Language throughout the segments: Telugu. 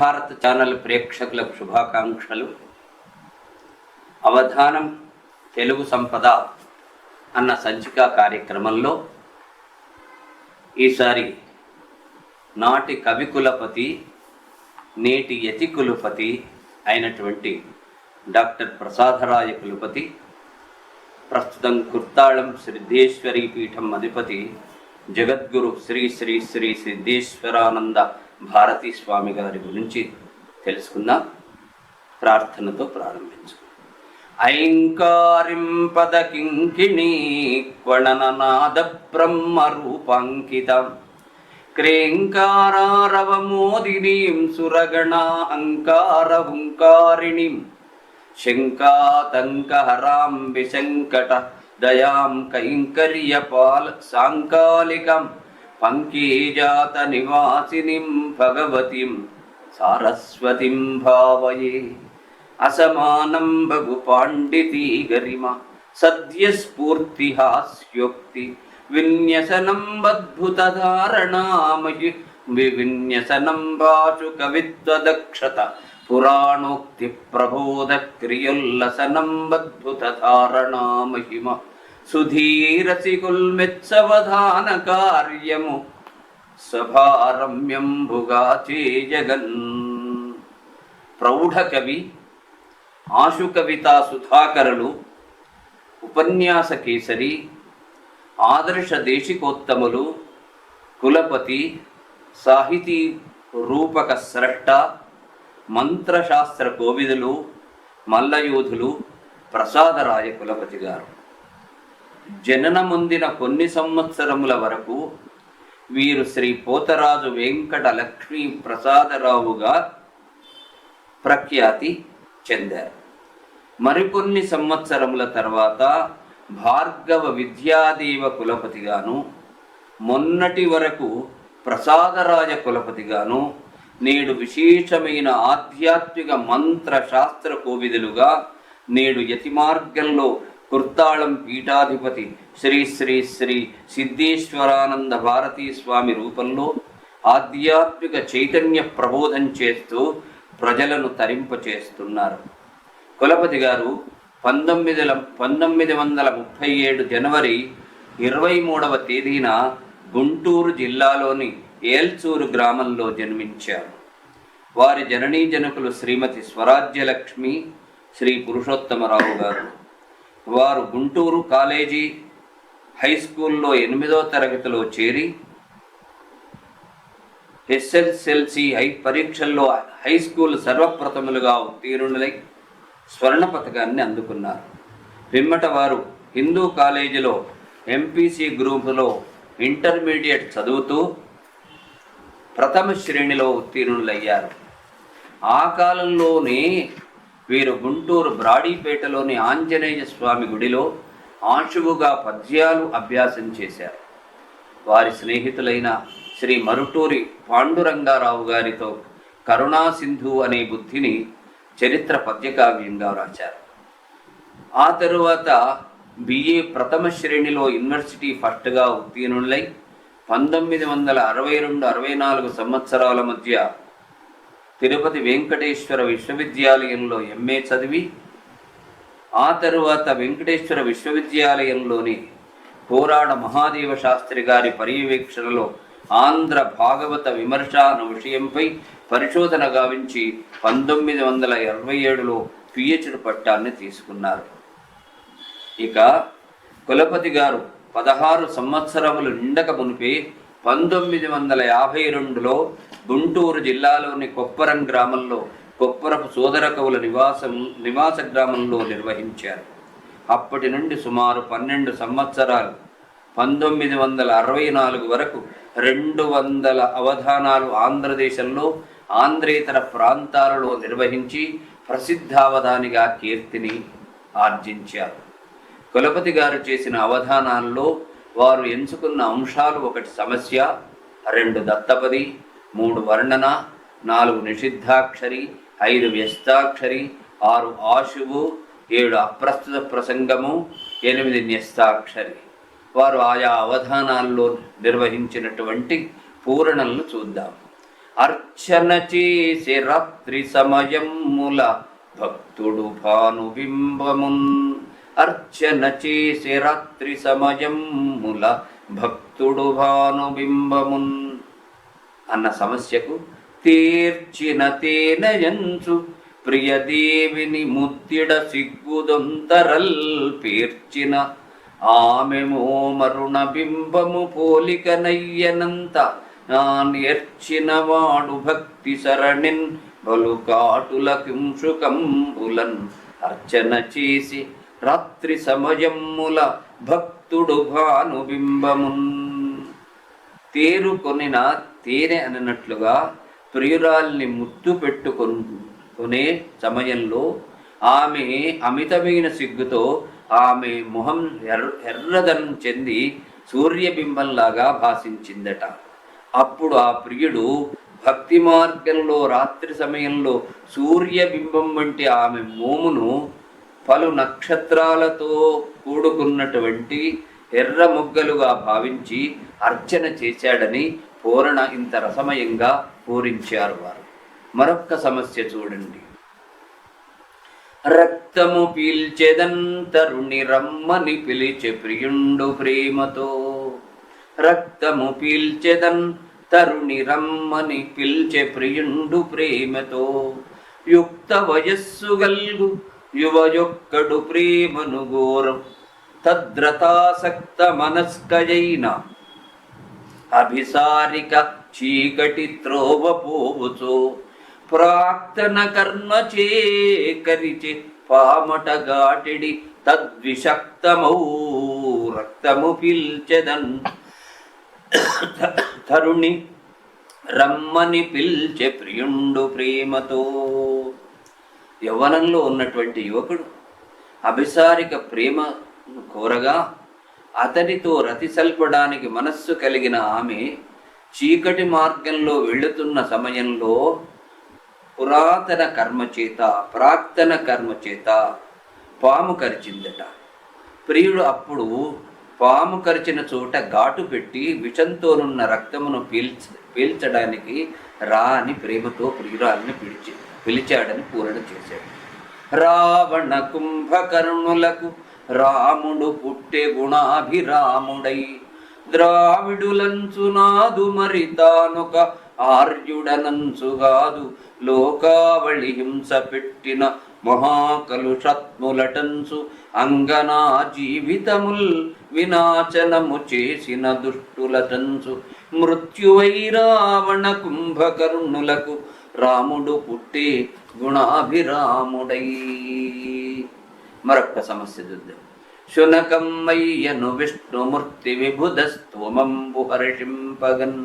భారత్ ఛానల్ ప్రేక్షకులకు శుభాకాంక్షలు. అవధానం తెలుగు సంపద అన్న సంచిక కార్యక్రమంలో ఈసారి నాటి కవి కులపతి నేటి యతి కులపతి అయినటువంటి డాక్టర్ ప్రసాదరాయ కులపతి ప్రస్తుతం కుర్తాళం సిద్ధేశ్వరి పీఠం అధిపతి జగద్గురు శ్రీ శ్రీ శ్రీ సిద్ధేశ్వరానంద భారతీ స్వామి గారి గురించి తెలుసుకుందాం. ప్రార్థనతో ప్రారంభించు ఐంకారింపద కింకిణీ క్వణననాద బ్రహ్మ రూపాంకితం క్రేంకారారవమోదినీం సురగణాహంకార హుంకారిణీం శంకాతంకహరాం విశంకట దయాం కైంకర్యపాల సాంకాలికం పంకీజాత నివాసినిం భగవతిం సారస్వతిం భావయే అసమానం బగు పాండితీ గరిమ సద్యస్ఫూర్తి హాస్యోక్తి విన్యసనం బద్భుతధారణామయి కార్యము సభారమ్యంబుగా చేయగన్ ప్రౌఢ కవి ఆశు కవితా సుధాకరులు ఉపన్యాస కేసరి ఆదర్శ దేశికోత్తములు కులపతి సాహితీ రూపక స్రష్ట మంత్రశాస్త్ర కోవిదులు మల్లయోధులు ప్రసాదరాయ కులపతి గారు. జననముందిన కొన్ని సంవత్సరముల వరకు వీరు శ్రీ పోతరాజు వెంకట లక్ష్మీ ప్రసాదరావుగా ప్రఖ్యాతి చెందారు. మరికొన్ని సంవత్సరముల తర్వాత భార్గవ విద్యాదేవ కులపతిగాను మొన్నటి వరకు ప్రసాదరాజ కులపతిగాను నేడు విశేషమైన ఆధ్యాత్మిక మంత్ర శాస్త్ర కోవిదులుగా నేడు యతి మార్గంలో కుర్తాళం పీఠాధిపతి శ్రీ శ్రీ శ్రీ సిద్ధేశ్వరానంద భారతీ స్వామి రూపంలో ఆధ్యాత్మిక చైతన్య ప్రబోధం చేస్తూ ప్రజలను తరింపచేస్తున్నారు. కులపతి గారు పంతొమ్మిది పంతొమ్మిది వందల ముప్పై ఏడు జనవరి ఇరవై మూడవ తేదీన గుంటూరు జిల్లాలోని ఏల్చూరు గ్రామంలో జన్మించారు. వారి జననీ జనకులు శ్రీమతి స్వరాజ్యలక్ష్మి శ్రీ పురుషోత్తమరావు గారు. వారు గుంటూరు కాలేజీ హై స్కూల్లో ఎనిమిదో తరగతిలో చేరి ఎస్ఎస్ఎల్సి హై పరీక్షల్లో హై స్కూల్ సర్వప్రథములుగా ఉత్తీర్ణులై స్వర్ణ పథకాన్ని అందుకున్నారు. పిమ్మట వారు హిందూ కాలేజీలో ఎంపీసీ గ్రూపులో ఇంటర్మీడియట్ చదువుతూ ప్రథమ శ్రేణిలో ఉత్తీర్ణులయ్యారు. ఆ కాలంలోనే వీరు గుంటూరు బ్రాడీపేటలోని ఆంజనేయ స్వామి గుడిలో ఆశువుగా పద్యాలు అభ్యాసం చేశారు. వారి స్నేహితులైన శ్రీ మరుటూరి పాండురంగారావు గారితో కరుణా సింధు అనే బుద్ధిని చరిత్ర పద్యకావ్యంగా రాశారు ఆ తరువాత బిఏ ప్రథమ శ్రేణిలో యూనివర్సిటీ ఫస్ట్గా ఉత్తీర్ణులై పంతొమ్మిది వందల అరవై రెండు అరవై నాలుగు సంవత్సరాల మధ్య తిరుపతి వెంకటేశ్వర విశ్వవిద్యాలయంలో ఎంఏ చదివి ఆ తరువాత వెంకటేశ్వర విశ్వవిద్యాలయంలోని కోరాడ మహాదేవ శాస్త్రి గారి పర్యవేక్షణలో ఆంధ్ర భాగవత విమర్శ అన్న విషయంపై పరిశోధన గావించి పంతొమ్మిది వందల ఇరవై ఏడులో పిహెచ్డి పట్టాన్ని తీసుకున్నారు. ఇక కులపతి గారు పదహారు సంవత్సరములు నిండక మునిపే పంతొమ్మిది వందల యాభై రెండులో గుంటూరు జిల్లాలోని కొప్పరం గ్రామంలో కొప్పరపు సోదర కవుల నివాసం నివాస గ్రామంలో నిర్వహించారు. అప్పటి నుండి సుమారు పన్నెండు సంవత్సరాలు పంతొమ్మిది వందల అరవై నాలుగు వరకు రెండు వందల అవధానాలు ఆంధ్రదేశంలో ఆంధ్రేతర ప్రాంతాలలో నిర్వహించి ప్రసిద్ధావధానిగా కీర్తిని ఆర్జించారు. కులపతి గారు చేసిన అవధానాల్లో వారు ఎంచుకున్న అంశాలు ఒకటి సమస్య రెండు దత్తపది మూడు వర్ణన నాలుగు నిషిద్ధాక్షరి ఐదు వ్యస్తాక్షరి ఆరు ఆశువు ఏడు అప్రస్తుత ప్రసంగము ఎనిమిది న్యస్తాక్షరి. వారు ఆయా అవధానాల్లో నిర్వహించినటువంటి పూరణలను చూద్దాం. అర్చన చేసి రాత్రి సమయముల భక్తుడు భానుబింబమున్. అర్చన చేసి రాత్రి సమయముల భక్తుడు భానుబింబమున్. అన్న సమస్యకు తీర్చిన తేనయంచు ప్రియదేవిని ముద్దిడ సిగ్గుదొంతరల్ పీర్చిన ఆమె మోమరుణ బింబము పోలికనయ్యనంత నా నేర్చిన వాడు భక్తి సరణిన్ బలు కాటుల కింశుకంబులన్ అర్చన చేసి రాత్రి సమయముల భక్తుడు భానుబింబమున్ తేరు కొనిన తేనె అన్నట్లుగా ప్రియురాల్ని ముద్దు పెట్టుకొనే సమయంలో ఆమె అమితమైన సిగ్గుతో ఆమె మొహం ఎర్ర ఎర్రదనం చెంది సూర్యబింబంలాగా భాషించిందట అప్పుడు ఆ ప్రియుడు భక్తి మార్గంలో రాత్రి సమయంలో సూర్యబింబం వంటి ఆమె మోమును పలు నక్షత్రాలతో కూడుకున్నటువంటి ఎర్ర ముగ్గలుగా భావించి అర్చన చేశాడని పూరణ ఇంత రసమయంగా పూరించారు వారు. మరొక్క సమస్య చూడండి. రక్తము పీల్చెదంతరుణి రమ్మని పిలిచె ప్రియుండు ప్రేమతో. రక్తము పీల్చెదన్ తరుణి రమ్మని పిల్చె ప్రియుండు ప్రేమతో. యుక్త వయస్సు గల్గు యువయొక్కడు ప్రేమను గోరం తద్రతాసక్త మనస్కయైన అభిసారిక చీకటి త్రోవ పోవుచో ప్రాక్తన కర్మ చేకరిచి పామట గాటిడి తద్విషక్తమౌ రక్తము పిల్చెదన్ తరుణి రమ్మని పిల్చె ప్రియుండు ప్రేమతో. యవ్వనంలో ఉన్నటువంటి యువకుడు అభిసారిక ప్రేమ కోరగా అతనితో రతిసల్పడానికి మనస్సు కలిగిన ఆమె చీకటి మార్గంలో వెళుతున్న సమయంలో పురాతన కర్మచేత ప్రాక్తన కర్మచేత పాము కరిచిందట. ప్రియుడు అప్పుడు పాము కరిచిన చోట ఘాటు పెట్టి విషంతోనున్న రక్తమును పీల్చ పీల్చడానికి రా అని ప్రేమతో ప్రియురాలని పిలిచి పిలిచాడని పూరణ చేశాడు. రావణ కుంభకర్ణులకు రాముడు పుట్టే గుణాభిరాముడై ద్రావిడులంచునాదు మరి తానొక ఆర్యుడనంచుగాదు. లోకావళి హింస పెట్టిన మహాకలుషత్ములటంచు అంగనా జీవితముల్ వినాశనము చేసిన దుష్టులటంచు. మృత్యువై రావణ కుంభకర్ణులకు రాముడు పుట్టే గుణాభిరాముడై. మరొక్క సమస్య చూద్దాం. శునకమ్మయ్యను విష్ణుమూర్తి విభుధస్తోమంబు హర్షింపగన్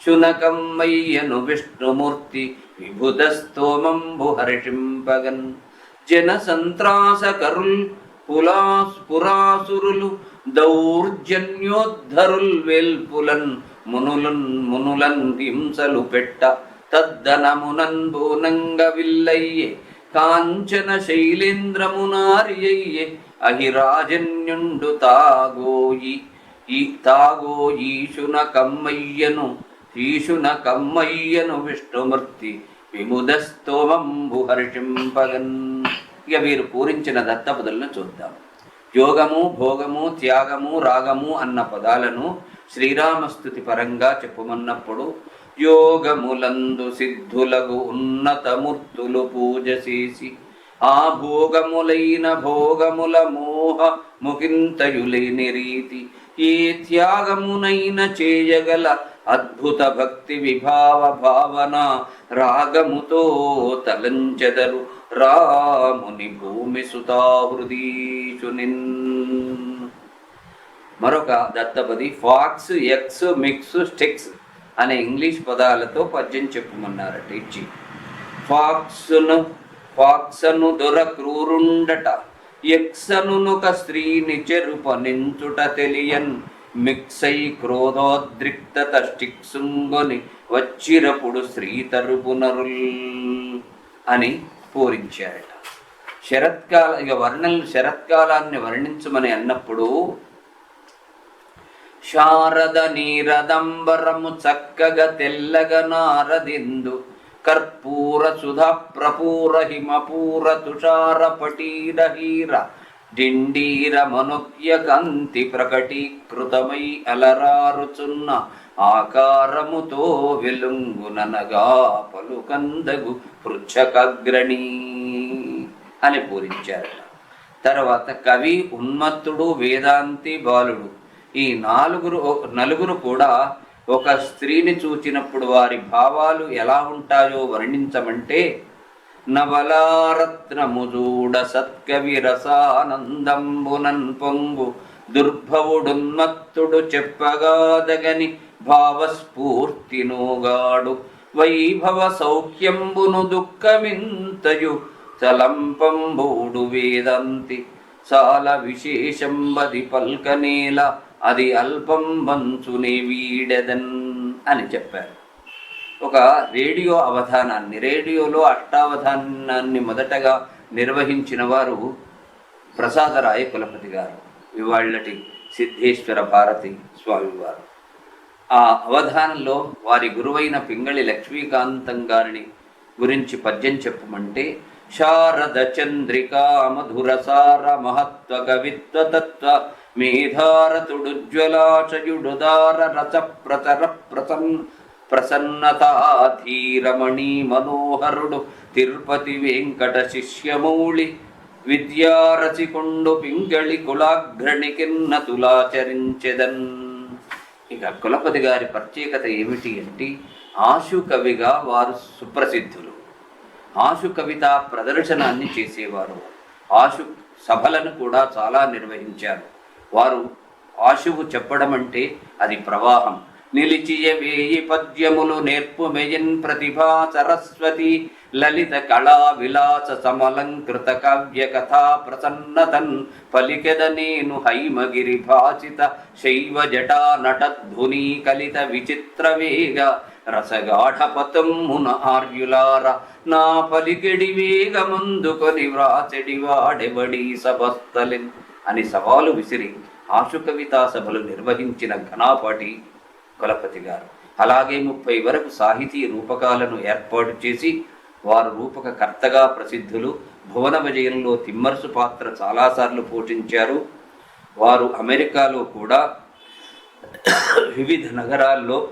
శునకమ్మయ్యను విష్ణుమూర్తి విభుధస్తోమంబు హర్షింపగన్ జన సంత్రాసకరుల్ పులాస్ పురాసురులు దౌర్జన్యోద్ధరుల్ వేల్పులన్ మునులన్ మునులన్ హింసలు పెట్ట తద్దనమునన్ బోనంగ విల్లయ్యే కాంచన శైలేంద్రమునారియయ్యే అహిరాజన్యుండు తాగోయి ఈ తాగో ఈశున కమ్మయ్యను ఈశున కమ్మయ్యను విష్ణుమూర్తి విముదస్తోమంబు హర్షింపగన్. ఇక వీరు పూరించిన దత్తపదులను చూద్దాం. యోగము భోగము త్యాగము రాగము అన్న పదాలను శ్రీరామస్థుతి పరంగా చెప్పుమన్నప్పుడు యోగములందు సిద్ధులకు ఉన్నతమూర్తులు పూజ చేసి ఆ భోగములైన భోగముల మోహ ముగింతయులేని రీతి ఏ త్యాగమునైన చేయగల అద్భుత భక్తి విభావ భావన రాగముతో తలంచెదరు. రాముని భూమి సుతాహృదీషునిన్ మరొక దత్తపది ఫాక్స్ ఎక్స్ మిక్స్ స్టిక్స్. అనే ఇంగ్లీష్ పదాలతో పద్యం చెప్పుమన్నారట ఇచ్చి ఫాక్సును ఫాక్సను దొర క్రూరుండట ఎక్సనునుక స్త్రీని చెరుపనించుట తెలియన్ మిక్సై క్రోధోద్రిక్తత తష్టిక్సుంగొని వచ్చిరపుడు శ్రీ తరుపునరుల్ అని పూరించారట. శరత్కాల ఇక వర్ణలు శరత్కాలాన్ని వర్ణించమని అన్నప్పుడు శారద నీరదంబరము చక్కగ తెల్లగ నారదిందు. కర్పూర సుధ ప్రపూర హిమపూర తుషార పటీర హీర. డిండీర మనుక్య కాంతి ప్రకటీకృతమై అలరారుచున్న ఆకారముతో వెలుంగుననగా పలుకందగు పృచ్ఛకగ్రణీ అని పూరించారు తర్వాత కవి ఉన్మత్తుడు వేదాంతి బాలుడు ఈ నాలుగురు నలుగురు కూడా ఒక స్త్రీని చూచినప్పుడు వారి భావాలు ఎలా ఉంటాయో వర్ణించమంటే నవలారత్నముజూడ సత్కవి రసానందంబునన్ పొంగు దుర్భవుడున్మత్తుడు చెప్పగాదగని భావస్ఫూర్తినోగాడు. వైభవ సౌఖ్యంబును దుఃఖమింతయు చలంపంబూడు వేదంతి చాలా విశేషంబది పల్కనేల అది అల్పం వంచునే వీడెదన్ అని చెప్పారు. ఒక రేడియో అవధానాన్ని రేడియోలో అష్టావధానాన్ని మొదటగా నిర్వహించిన వారు ప్రసాదరాయ కులపతి గారు ఇవాళ్ళటి సిద్ధేశ్వర భారతి స్వామివారు ఆ అవధానంలో వారి గురువైన పింగళి లక్ష్మీకాంతం గారిని గురించి పద్యం చెప్పమంటే శారద చంద్రికా మధురసార మహత్వ కవిత్వ తత్వ మేధారతుడుజ్వలాచయుడుదార రచ ప్రచర ప్రసన్ ప్రసన్నతాధీరమణి మనోహరుడు తిరుపతి వెంకట శిష్యమౌళి విద్యారచికొండు పింగళి కులాగ్రణి కిన్నతులాచరించెదన్ ఇక కులపతి గారి ప్రత్యేకత ఏమిటి అంటే ఆశు కవిగా వారు సుప్రసిద్ధులు. ఆశు కవిత ప్రదర్శనాన్ని చేసేవారు. ఆశు సభలను కూడా చాలా నిర్వహించారు. వారు ఆశువు చెప్పడం అంటే అది ప్రవాహం. నిలిచియ వేయి పద్యములు నేర్పు మెయిన్ ప్రతిభా సరస్వతి లలిత కళా విలాస సమలంకృత కావ్య కథా ప్రసన్నతన్ పలికెద నేను హైమగిరి భాసిత శైవ జటా నటధ్వని కలిత విచిత్ర వేగ రసగాఢపతమ్మున ఆర్యులార నా పలికెడి వేగమందుకొని వ్రాచెడి వాడెబడి సభస్థలిన్. అని సవాలు విసిరి ఆశు కవితా సభలు నిర్వహించిన ఘనాపాటి కులపతి గారు. అలాగే ముప్పై వరకు సాహితీ రూపకాలను ఏర్పాటు చేసి వారు రూపక కర్తగా ప్రసిద్ధులు భువన విజయంలో తిమ్మర్సు పాత్ర చాలాసార్లు పోషించారు. వారు అమెరికాలో కూడా వివిధ నగరాల్లో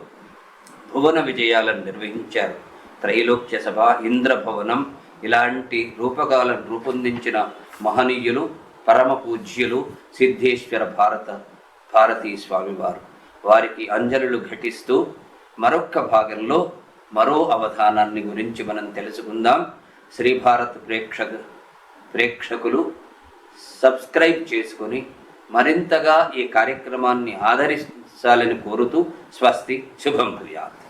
భువన విజయాలను నిర్వహించారు. త్రైలోక్య సభ ఇంద్రభవనం ఇలాంటి రూపకాలను రూపొందించిన మహనీయులు పరమ పూజ్యులు సిద్ధేశ్వర భారత భారతీ స్వామివారు వారికి అంజలులు ఘటిస్తూ మరొక్క భాగంలో మరో అవధానాన్ని గురించి మనం తెలుసుకుందాం. శ్రీ భారత్ ప్రేక్షక ప్రేక్షకులు సబ్స్క్రైబ్ చేసుకొని మరింతగా ఈ కార్యక్రమాన్ని ఆదరించాలని కోరుతూ స్వస్తి శుభం భూయాత్.